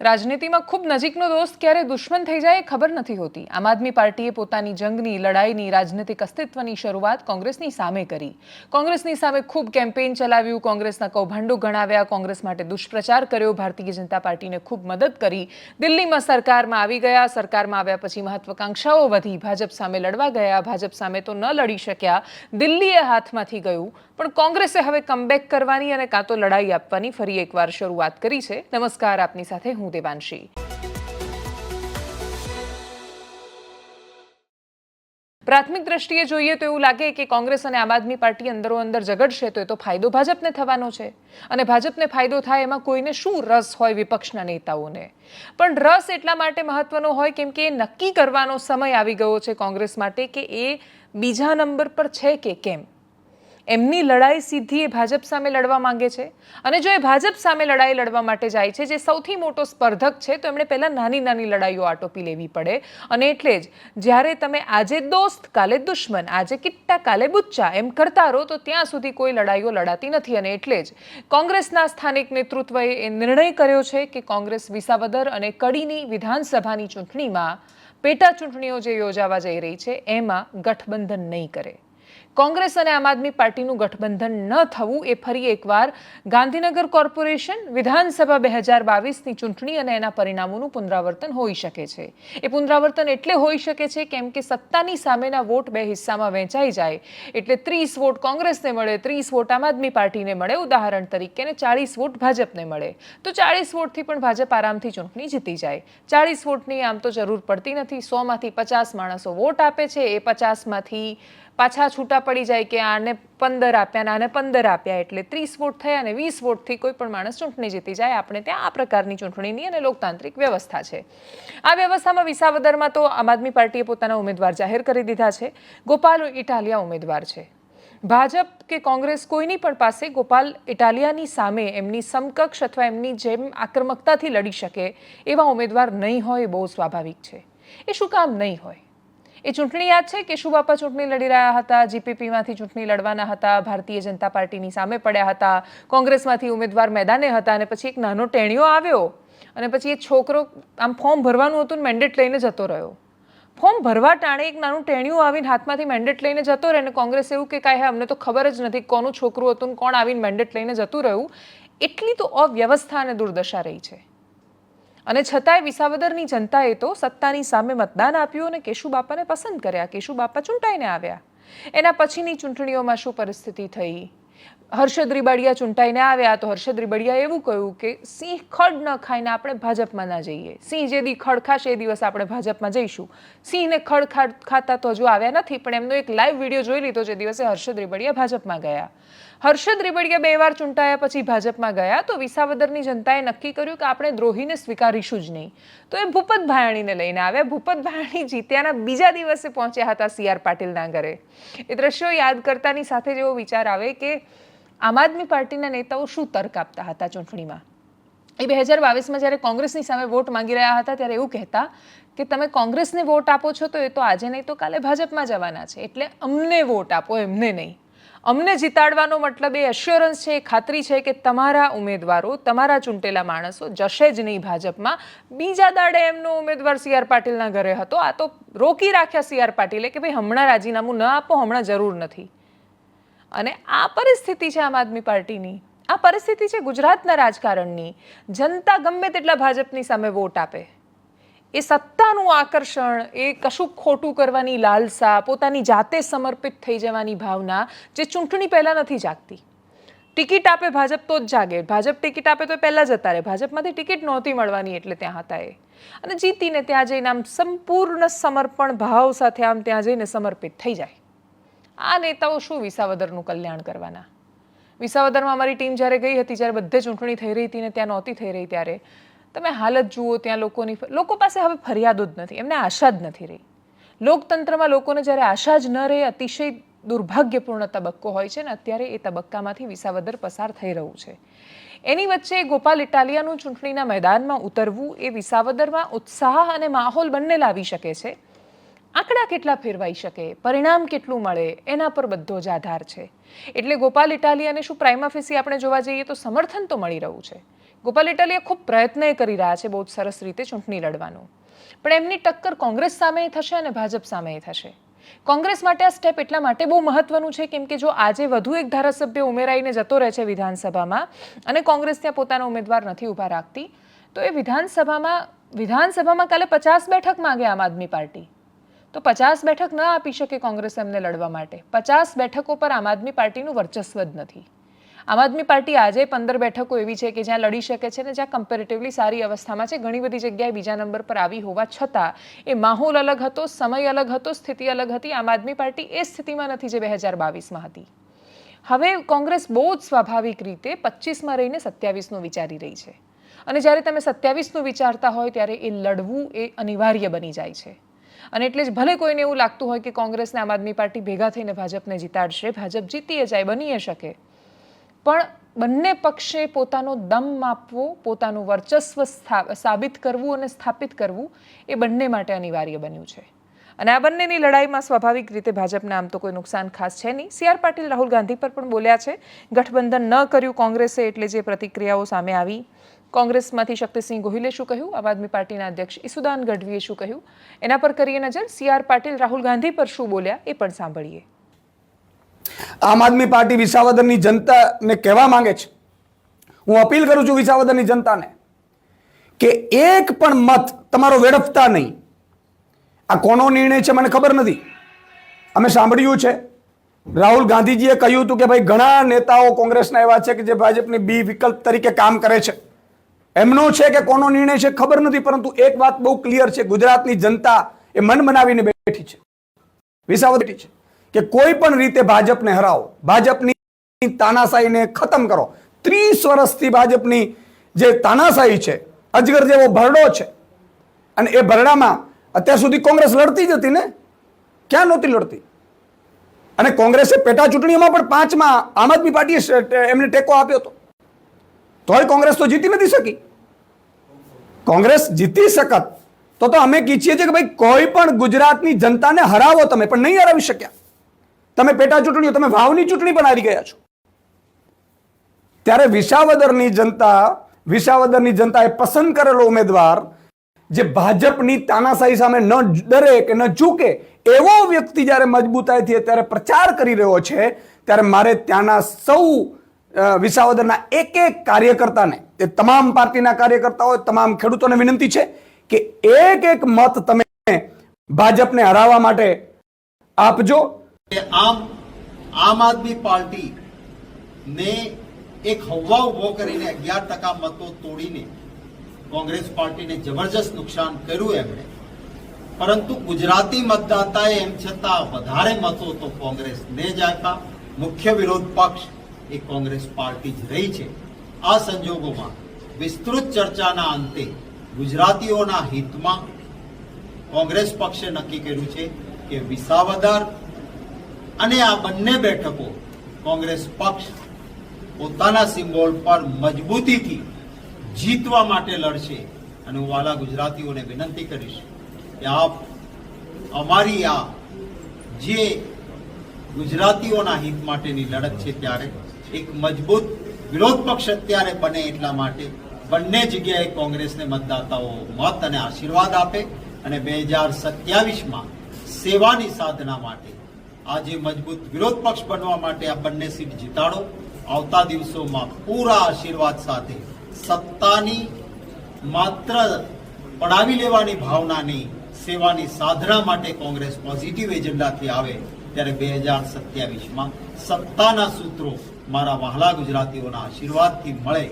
રાજનીતિમાં ખૂબ નજીકનો દોસ્ત ક્યારે દુશ્મન થઈ જાય એ ખબર નથી હોતી. આમ આદમી પાર્ટીએ પોતાની જંગની લડાઈની રાજનીતિક અસ્તિત્વની શરૂઆત કોંગ્રેસની સામે કરી. કોંગ્રેસની સામે ખૂબ કેમ્પેઇન ચલાવ્યું, કોંગ્રેસના કૌભાંડો ગણાવ્યા, કોંગ્રેસ માટે દુષ્પ્રચાર કર્યો, ભારતીય જનતા પાર્ટીને ખૂબ મદદ કરી. દિલ્હીમાં સરકારમાં આવી ગયા, સરકારમાં આવ્યા પછી મહત્વકાંક્ષાઓ વધી. ભાજપ સામે લડવા ગયા, ભાજપ સામે તો ન લડી શક્યા. દિલ્હીએ હાથમાંથી ગયું, પણ કોંગ્રેસે હવે કમબેક કરવાની અને કાં તો લડાઈ આપવાની ફરી એકવાર શરૂઆત કરી છે. નમસ્કાર, આપની સાથે હું દેવાંશી પ્રાથમિક દ્રષ્ટિએ જોઈએ તો એવું લાગે કે કોંગ્રેસ અને આમ આદમી પાર્ટી અંદરો અંદર ઝઘડશે તો એ તો ફાયદો ભાજપને થવાનો છે. અને ભાજપને ફાયદો થાય એમાં કોઈને શું રસ હોય વિપક્ષના નેતાઓને? પણ રસ એટલા માટે મહત્વનો હોય કેમ કે એ નક્કી કરવાનો સમય આવી ગયો છે કોંગ્રેસ માટે કે એ બીજા નંબર પર છે કે કેમ? એમની લડાઈ સીધી એ ભાજપ સામે લડવા માંગે છે. અને જો એ ભાજપ સામે લડાઈ લડવા માટે જાય છે, જે સૌથી મોટો સ્પર્ધક છે, તો એમણે પહેલાં નાની નાની લડાઈઓ આટોપી લેવી પડે. અને એટલે જ જ્યારે તમે આજે દોસ્ત, કાલે દુશ્મન, આજે કિટ્ટા, કાલે બુચ્ચા એમ કરતા રહો, તો ત્યાં સુધી કોઈ લડાઈઓ લડાતી નથી. અને એટલે જ કોંગ્રેસના સ્થાનિક નેતૃત્વએ એ નિર્ણય કર્યો છે કે કોંગ્રેસ વિસાવદર અને કડીની વિધાનસભાની ચૂંટણીમાં પેટા ચૂંટણીઓ જે યોજાવા જઈ રહી છે, એમાં ગઠબંધન નહીં કરે. કોંગ્રેસ અને આમ આદમી પાર્ટીનું ગઠબંધન ન થવું એ ફરી એકવાર ગાંધીનગર કોર્પોરેશન વિધાનસભા બે હજાર બાવીસની ચૂંટણી અને એના પરિણામોનું પુનરાવર્તન હોઈ શકે છે. એ પુનરાવર્તન એટલે હોઈ શકે છે કેમ કે સત્તાની સામેના વોટ બે હિસ્સામાં વહેંચાઈ જાય. એટલે ત્રીસ વોટ કોંગ્રેસને મળે, ત્રીસ વોટ આમ આદમી પાર્ટીને મળે. ઉદાહરણ તરીકે ને ચાળીસ વોટ ભાજપને મળે. તો ચાળીસ વોટથી પણ ભાજપ આરામથી ચૂંટણી જીતી જાય. ચાળીસ વોટની આમ તો જરૂર પડતી નથી. સોમાંથી પચાસ માણસો વોટ આપે છે. એ પચાસમાંથી પાછા છૂટા પડી જાય કે આને પંદર આપ્યા ને આને પંદર આપ્યા એટલે ત્રીસ વોટ થયા અને વીસ વોટથી કોઈ પણ માણસ ચૂંટણી જીતી જાય. આપણે ત્યાં આ પ્રકારની ચૂંટણીની અને લોકતાંત્રિક વ્યવસ્થા છે. આ વ્યવસ્થામાં વિસાવદરમાં તો આમ આદમી પાર્ટીએ પોતાના ઉમેદવાર જાહેર કરી દીધા છે. ગોપાલ ઇટાલિયા ઉમેદવાર છે. ભાજપ કે કોંગ્રેસ કોઈની પણ પાસે ગોપાલ ઇટાલિયાની સામે એમની સમકક્ષ અથવા એમની જેમ આક્રમકતાથી લડી શકે એવા ઉમેદવાર નહીં હોય બહુ સ્વાભાવિક છે. એ શું કામ નહીં હોય? એ ચૂંટણી યાદ છે કેશુબાપા ચૂંટણી લડી રહ્યા હતા જીપીપીમાંથી ચૂંટણી લડવાના હતા, ભારતીય જનતા પાર્ટીની સામે પડ્યા હતા, કોંગ્રેસમાંથી ઉમેદવાર મેદાને હતા અને પછી એક નાનો ટેણીઓ આવ્યો અને પછી એ છોકરો આમ ફોર્મ ભરવાનું હતું મેન્ડેટ લઈને જતો રહ્યો. ફોર્મ ભરવા ટાણે એક નાનું ટેણિયું આવીને હાથમાંથી મેન્ડેટ લઈને જતો રહે અને કોંગ્રેસ એવું કે કાંઈ અમને તો ખબર જ નથી કોનું છોકરું હતું કોણ આવીને મેન્ડેટ લઈને જતું રહ્યું. એટલી તો અવ્યવસ્થા અને દુર્દશા રહી છે. અને છતાંય વિસાવદરની જનતાએ તો સત્તાની સામે મતદાન આપ્યું અને કેશુબાપાને પસંદ કર્યા. કેશુબાપા ચૂંટાઈને આવ્યા. એના પછીની ચૂંટણીઓમાં શું પરિસ્થિતિ થઈ? હર્ષદ રીબાડિયા ચૂંટાઈને આવ્યા તો હર્ષદ રીબાડિયા એવું કહ્યું કે સિંહ ખડ ન ખાઈને આપણે ભાજપમાં ના જઈએ. સિંહ જે દી ખડ ખાશે એ દિવસ આપણે ભાજપમાં જઈશું. સિંહને ખડ ખાતા તો હજુ આવ્યા નથી, પણ એમનો એક લાઈવ વીડિયો જોઈ લીધો જે દિવસે હર્ષદ રીબડિયા ભાજપમાં ગયા. હર્ષદ રીબડિયા બે વાર ચૂંટાયા પછી ભાજપમાં ગયા તો વિસાવદરની જનતાએ નક્કી કર્યું કે આપણે દ્રોહીને સ્વીકારીશું જ નહીં. તો એ ભૂપત ભાયાણીને લઈને આવ્યા. ભૂપત ભાયાણી જીત્યાના બીજા દિવસે પહોંચ્યા હતા સી આર પાટીલના ઘરે. એ દ્રશ્યો યાદ કરતાની સાથે જેવો વિચાર આવે કે આમ આદમી પાર્ટીના નેતાઓ શું તર્ક આપતા હતા ચૂંટણીમાં? એ બે હજાર બાવીસમાં જ્યારે કોંગ્રેસની સામે વોટ માંગી રહ્યા હતા, ત્યારે એવું કહેતા કે તમે કોંગ્રેસને વોટ આપો છો તો એ તો આજે નહીં, તો કાલે ભાજપમાં જવાના છે. એટલે અમને વોટ આપો, એમને નહીં. અમને જીતાડવાનો મતલબ એ એશ્યોરન્સ છે, એ ખાતરી છે કે તમારા ઉમેદવારો, તમારા ચૂંટેલા માણસો જશે જ નહીં ભાજપમાં. બીજા દાડે એમનો ઉમેદવાર સી આર પાટીલના ઘરે હતો. આ તો રોકી રાખ્યા સી આર પાટીલે કે ભાઈ હમણાં રાજીનામું ન આપો, હમણાં જરૂર નથી. અને આ પરિસ્થિતિ છે આમ આદમી પાર્ટીની. આ પરિસ્થિતિ છે ગુજરાતના રાજકારણની. જનતા ગમે તેટલા ભાજપની સામે વોટ આપે. એ સત્તાનું આકર્ષણ, એ કશું ખોટું કરવાની લાલસા, પોતાની જાતે સમર્પિત થઈ જવાની ભાવના જે ચૂંટણી પહેલાં નથી જાગતી. ટિકિટ આપે ભાજપ તો જ જાગે. ભાજપ ટિકિટ આપે તો પહેલાં જતા રહે. ભાજપમાંથી ટિકિટ નહોતી મળવાની એટલે ત્યાં હતા એ. અને જીતીને ત્યાં જઈને આમ સંપૂર્ણ સમર્પણ ભાવ સાથે આમ ત્યાં જઈને સમર્પિત થઈ જાય. આ નેતાઓ શું વિસાવદરનું કલ્યાણ કરવાના? વિસાવદરમાં અમારી ટીમ જ્યારે ગઈ હતી, જ્યારે બધે ચૂંટણી થઈ રહી હતી ને ત્યાં નહોતી થઈ રહી ત્યારે, તમે હાલત જુઓ ત્યાં લોકોની લોકો પાસે હવે ફરિયાદો જ નથી, એમને આશા જ નથી રહી. લોકતંત્રમાં લોકોને જ્યારે આશા જ ન રહે, અતિશય દુર્ભાગ્યપૂર્ણ તબક્કો હોય છે ને, અત્યારે એ તબક્કામાંથી વિસાવદર પસાર થઈ રહ્યું છે. એની વચ્ચે ગોપાલ ઇટાલિયાનું ચૂંટણીના મેદાનમાં ઉતરવું એ વિસાવદરમાં ઉત્સાહ અને માહોલ બંને લાવી શકે છે. આંકડા કેટલા ફેરવાઈ શકે? પરિણામ કેટલું મળે? એના પર બધો જ આધાર છે. એટલે ગોપાલ ઇટાલિયાને શું પ્રાઇમાફેસી આપણે જોવા જઈએ તો સમર્થન તો મળી રહ્યું છે. ગોપાલ ઇટાલિયા ખૂબ પ્રયત્ન કરી રહ્યા છે બહુ જ સરસ રીતે ચૂંટણી લડવાનો. પણ એમની ટક્કર કોંગ્રેસ સામે થશે અને ભાજપ સામે થશે. કોંગ્રેસ માટે આ સ્ટેપ એટલા માટે બહુ મહત્વનું છે કેમ કે જો આજે વધુ એક ધારાસભ્ય ઉમેરાઈને જતો રહે છે વિધાનસભામાં અને કોંગ્રેસ ત્યાં પોતાનો ઉમેદવાર નથી ઊભા રાખતી, તો એ વિધાનસભામાં વિધાનસભામાં કાલે પચાસ બેઠક માંગે આમ આદમી પાર્ટી. તો પચાસ બેઠક ન આપી શકે કોંગ્રેસ એમને લડવા માટે. પચાસ બેઠકો પર આમ આદમી પાર્ટીનું વર્ચસ્વ જ નથી. આમ આદમી પાર્ટી આજે પંદર બેઠકો એવી છે કે જ્યાં લડી શકે છે ને જ્યાં કમ્પેરેટિવલી સારી અવસ્થામાં છે. ઘણી બધી જગ્યાએ બીજા નંબર પર આવી હોવા છતાં એ માહોલ અલગ હતો, સમય અલગ હતો, સ્થિતિ અલગ હતી. આમ આદમી પાર્ટી એ સ્થિતિમાં નથી જે બે હજાર બાવીસમાં હતી. હવે કોંગ્રેસ બહુ જ સ્વાભાવિક રીતે પચીસમાં રહીને સત્યાવીસનું વિચારી રહી છે. અને જ્યારે તમે સત્યાવીસનું વિચારતા હોય ત્યારે એ લડવું એ અનિવાર્ય બની જાય છે. અને એટલે જ ભલે કોઈને એવું લાગતું હોય કે કોંગ્રેસને આમ આદમી પાર્ટી ભેગા થઈને ભાજપને જીતાડશે, ભાજપ જીતીએ જાય બનીએ શકે. પણ બંને પક્ષે પોતાનો દમ માપવો, પોતાનું વર્ચસ્વ સાબિત કરવું અને સ્થાપિત કરવું એ બંને માટે અનિવાર્ય બન્યું છે. અને આ બંનેની લડાઈમાં સ્વાભાવિક રીતે ભાજપને આમ તો કોઈ નુકસાન ખાસ છે નહીં. સી આર પાટીલ રાહુલ ગાંધી પર પણ બોલ્યા છે, ગઠબંધન ન કર્યું કોંગ્રેસે એટલે જે પ્રતિક્રિયાઓ સામે આવી કોંગ્રેસમાંથી શક્તિસિંહ ગોહિલે શું કહ્યું? આમ આદમી પાર્ટીના અધ્યક્ષ ઈસુદાન ગઢવીએ શું કહ્યું? એના પર કરીએ નજર. સી આર પાટીલ, રાહુલ ગાંધી પર શું બોલ્યા એ પણ સાંભળીએ. આમ આદમી પાર્ટી વિસાવદરની જનતાને કહેવા માંગે છે, હું અપીલ કરું છું વિસાવદરની જનતાને કે એક પણ મત તમારો વેડફતા નહીં. આ કોનો નિર્ણય છે મને ખબર નથી. અમે સાંભળ્યું છે. રાહુલ ગાંધીજીએ કહ્યું હતું કે ભાઈ ઘણા નેતાઓ કોંગ્રેસના એવા છે કે જે ભાજપની બી વિકલ્પ તરીકે કામ કરે છે. એમનો છે કે કોનો નિર્ણય છે ખબર નથી, પરંતુ એક વાત બહુ ક્લિયર છે. ગુજરાતની જનતા એ મન બનાવીને બેઠી છે. વિસાવદ બેઠી છે કે કોઈ પણ રીતે ભાજપને હરાવો, ભાજપની તાનાશાહીને ખતમ કરો. ત્રીસ વર્ષથી ભાજપની જે તાનાશાહી છે, અજગર જેવો ભરડો છે, અને એ ભરડામાં અત્યાર સુધી કોંગ્રેસ લડતી જ હતી ને? ક્યાં નહોતી લડતી? અને કોંગ્રેસે પેટા ચૂંટણીઓમાં પણ પાંચમાં આમ આદમી પાર્ટીએ એમને ટેકો આપ્યો હતો. તોય કોંગ્રેસ તો જીતી નથી શકી. કોંગ્રેસ જીતી શકત. તો તો અમે ઈચ્છીએ છીએ કે ભાઈ કોઈ પણ ગુજરાતની જનતાને હરાવો તમે, પણ નહીં હરાવી શક્યા. તમે પેટા ચૂંટણીઓ, તમે વાવની ચૂંટણી પણ હારી ગયા છો. ત્યારે વિસાવદરની જનતા, વિસાવદરની જનતાએ પસંદ કરેલો ઉમેદવાર જે ભાજપની તાનાશાહી સામે ન ડરે કે ન ઝૂકે, એવો વ્યક્તિ જ્યારે મજબૂતાઈથી અત્યારે પ્રચાર કરી રહ્યો છે, ત્યારે મારે ત્યાંના સૌ વિસાવદરના એક એક કાર્યકર્તાને, એ તમામ પાર્ટીના કાર્યકર્તાઓ તમામ ખેડૂતોને વિનંતી છે કે એક એક મત તમે ભાજપને હરાવવા માટે આપજો. આમ આમ આદમી પાર્ટી ને એક હવા ઊભો કરીને અગિયાર ટકા મતો તોડીને કોંગ્રેસ પાર્ટીને જબરજસ્ત નુકસાન કર્યું એમણે. પરંતુ ગુજરાતી મતદાતાએ એમ છતાં વધારે મતો તો કોંગ્રેસને જ આપ્યા. મુખ્ય વિરોધ પક્ષ એ કોંગ્રેસ પાર્ટી જ રહી છે. આ સંજોગોમાં વિસ્તૃત ચર્ચાના અંતે ગુજરાતીઓના હિતમાં કોંગ્રેસ પક્ષે નક્કી કર્યું છે કે વિસાવદર અને આ બંને બેઠકો કોંગ્રેસ પક્ષ પોતાના સિમ્બોલ પર મજબૂતીથી જીતવા માટે લડશે અને હું વાલા ગુજરાતીઓને વિનંતી કરીશ કે આપ અમારી આ જે ગુજરાતીઓના હિત માટેની લડત છે ત્યારે એક મજબૂત વિરોધ પક્ષ અત્યારે બને એટલા માટે બંને જગ્યાએ કોંગ્રેસને મતદાતાઓ મત અને આશીર્વાદ આપે અને બે હજાર સત્યાવીસમાં સેવાની સાધના માટે આજે મજબૂત વિરોધ પક્ષ બનવા માટે આ બંને સીટ જીતાડો. આવતા દિવસોમાં પૂરા આશીર્વાદ સાથે સત્તાની માત્ર પડાવી લેવાની ભાવનાની સેવાની સાધના માટે કોંગ્રેસ પોઝિટિવ એજન્ડાથી આવે ત્યારે બે હજાર સત્યાવીસમાં સત્તાના સૂત્રો મારા વહાલા ગુજરાતીઓના આશીર્વાદથી મળે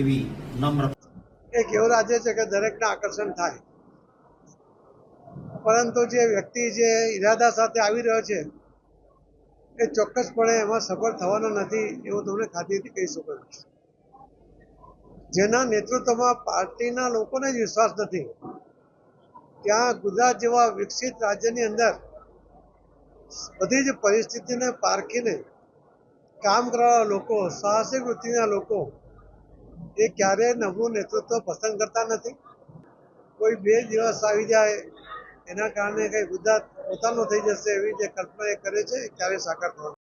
એવી નમ્ર એક એવો રાજ્ય છે કે દરેકને આકર્ષણ થાય. પરંતુ જે વ્યક્તિ જે ઈરાદા સાથે આવી રહ્યો છે, એ ચોક્કસપણે એમાં સફળ થવાનો નથી એવું તમને ખાતરીથી કહી શકું જેના નેતૃત્વમાં પાર્ટીના લોકોને જ વિશ્વાસ નથી. ત્યાં ગુજરાત જેવા વિકસિત રાજ્યની અંદર બધી જ પરિસ્થિતિને પારખીને કામ કરવાના લોકો, સાહસિક વૃત્તિના લોકો એ ક્યારેય નવું નેતૃત્વ પસંદ કરતા નથી. કોઈ બે દિવસ આવી જાય, એના કારણે કંઈ ગુજરાત પોતાનું થઈ જશે એવી જે કલ્પના એ કરે છે, એ ક્યારેય સાકાર થવાનું